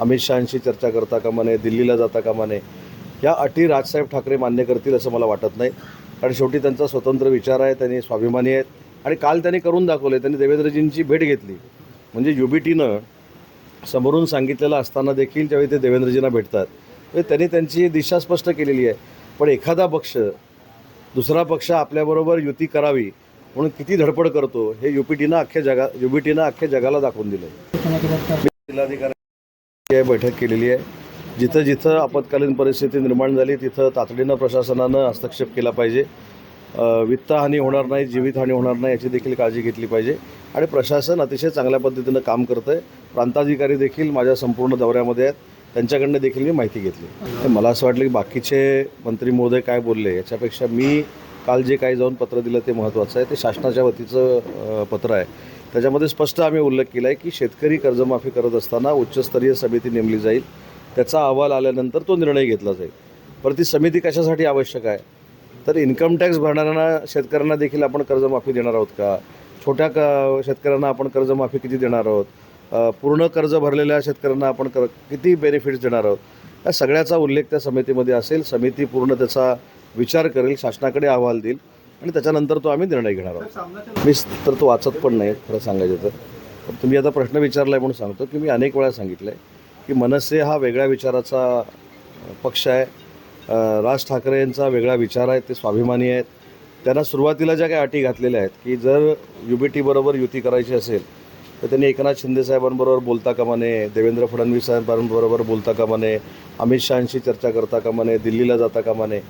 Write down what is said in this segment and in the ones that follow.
अमित शहाशी चर्चा करता कामा नये दिल्लीला जाता कामा नये या अटी राजसाहेब ठाकरे मान्य करतील असं मला वाटत नाही. कारण शेवटी त्यांचा स्वतंत्र विचार आहे त्यांनी स्वाभिमानी आहेत. आणि काल त्यांनी करून दाखवले त्यांनी देवेंद्रजींची भेट घेतली. म्हणजे यू बी टीनं समोरून सांगितलेलं असताना देखील ज्यावेळी ते देवेंद्रजींना भेटतात तर त्यांनी त्यांची दिशा स्पष्ट केलेली आहे. पण एखादा पक्ष दुसरा पक्ष आपल्याबरोबर युती करावी म्हणून किती धडपड करतो हे यू पी टीनं अख्ख्या जगा यू बी टीनं अख्ख्या जगाला दाखवून दिलं जिल्हाधिकारी बैठक केलेली आहे. जिथं जिथं आपत्कालीन परिस्थिती निर्माण झाली तिथं तातडीनं प्रशासनानं हस्तक्षेप केला पाहिजे. वित्तहानी होणार नाही जीवितहानी होणार नाही याची देखील काळजी घेतली पाहिजे. आणि प्रशासन अतिशय चांगल्या पद्धतीनं काम करतं आहे प्रांताधिकारी देखील माझ्या संपूर्ण दौऱ्यामध्ये आहेत. त्यांच्याकडनं देखील मी माहिती घेतली. तर मला असं वाटलं की बाकीचे मंत्री महोदय काय बोलले याच्यापेक्षा मी काल जे काही जाऊन पत्र दिलं ते महत्त्वाचं आहे. ते शासनाच्या वतीचं पत्र आहे. त्याच्यामध्ये स्पष्ट आम्ही उल्लेख केला आहे की शेतकरी कर्जमाफी करत असताना उच्चस्तरीय समिती नेमली जाईल. त्याचा अहवाल आल्यानंतर तो निर्णय घेतला जाईल. परत ती समिती कशासाठी आवश्यक आहे? तर इन्कम टॅक्स भरणाऱ्यांना शेतकऱ्यांना देखील आपण कर्जमाफी देणार आहोत का? छोट्या क शेतकऱ्यांना आपण कर्जमाफी किती देणार आहोत? पूर्ण कर्ज भरलेल्या शेतकऱ्यांना आपण कर किती बेनिफिट्स देणार आहोत? या सगळ्याचा उल्लेख त्या समितीमध्ये असेल. समिती पूर्ण त्याचा विचार करेल शासनाकडे अहवाल देईल. आणि त्याच्यानंतर तो आम्ही निर्णय घेणार आहोत. मी तर तो वाचत पण नाही खरं सांगायचं तर. पण तुम्ही आता प्रश्न विचारला आहे म्हणून सांगतो की मी अनेक वेळा सांगितलं आहे की मनसे हा वेगळ्या विचाराचा पक्ष आहे. राज ठाकरे यांचा वेगळा विचार आहे ते स्वाभिमानी आहेत. त्यांना सुरुवातीला ज्या काही अटी घातलेल्या आहेत की जर यू बी टीबरोबर युती करायची असेल तर त्यांनी एकनाथ शिंदेसाहेबांबरोबर बोलता कामा नये देवेंद्र फडणवीस साहेबांबरोबर बोलता कामा नये अमित शहाशी चर्चा करता कामा नये दिल्लीला जाता कामा नये.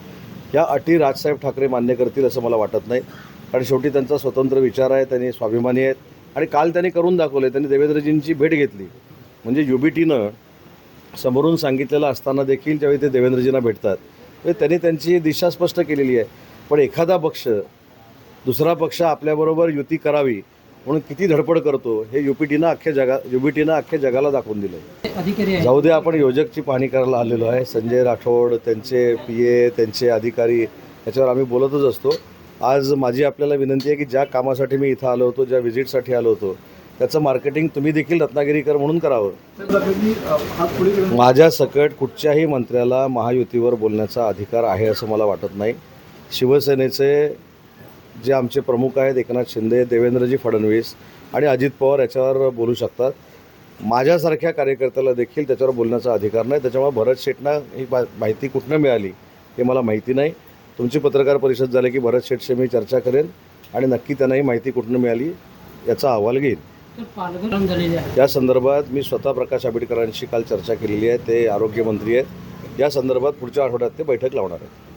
या अटी राजसाहेब ठाकरे मान्य करतील असं मला वाटत नाही. कारण शेवटी त्यांचा स्वतंत्र विचार आहे त्यांनी स्वाभिमानी आहेत. आणि काल त्यांनी करून दाखवले त्यांनी देवेंद्रजींची भेट घेतली. म्हणजे यू बी टीनं समोरून सांगितलेलं असताना देखील ज्यावेळी ते देवेंद्रजींना भेटतात तर त्यांनी त्यांची दिशा स्पष्ट केलेली आहे. पण एखादा पक्ष दुसरा पक्ष आपल्याबरोबर युती करावी म्हणून किती धडपड करतो हे यू पी टीनं अख्ख्या जगा यू बी टीनं अख्ख्या जगाला दाखवून दिलं जाऊ दे आपण योजकची पाहणी करायला आलेलो आहे. संजय राठोड त्यांचे पी ए त्यांचे अधिकारी याच्यावर आम्ही बोलतच असतो. आज माझी आपल्याला विनंती आहे की ज्या कामासाठी मी इथं आलो होतो ज्या व्हिजिटसाठी आलो होतो त्याचं मार्केटिंग तुम्ही देखील रत्नागिरीकर म्हणून करावं. माझ्या सकट कुठच्याही मंत्र्याला महायुतीवर बोलण्याचा अधिकार आहे असं मला वाटत नाही. शिवसेनेचे जे आमचे प्रमुख आहेत एकनाथ शिंदे देवेंद्रजी फडणवीस आणि अजित पवार याच्यावर बोलू शकतात. माझ्यासारख्या कार्यकर्त्याला देखील त्याच्यावर बोलण्याचा अधिकार नाही. त्याच्यामुळे भरत शेटना ही बा माहिती कुठनं मिळाली हे मला माहिती नाही. तुमची पत्रकार परिषद झाली की भरत शेटशी मी चर्चा करेन आणि नक्की त्यांना ही माहिती कुठनं मिळाली याचा अहवाल घेईन. या संदर्भात मी स्वतः प्रकाश आंबेडकरांशी काल चर्चा केलेली आहे. ते आरोग्यमंत्री आहेत. या संदर्भात पुढच्या आठवड्यात ते बैठक लावणार आहेत.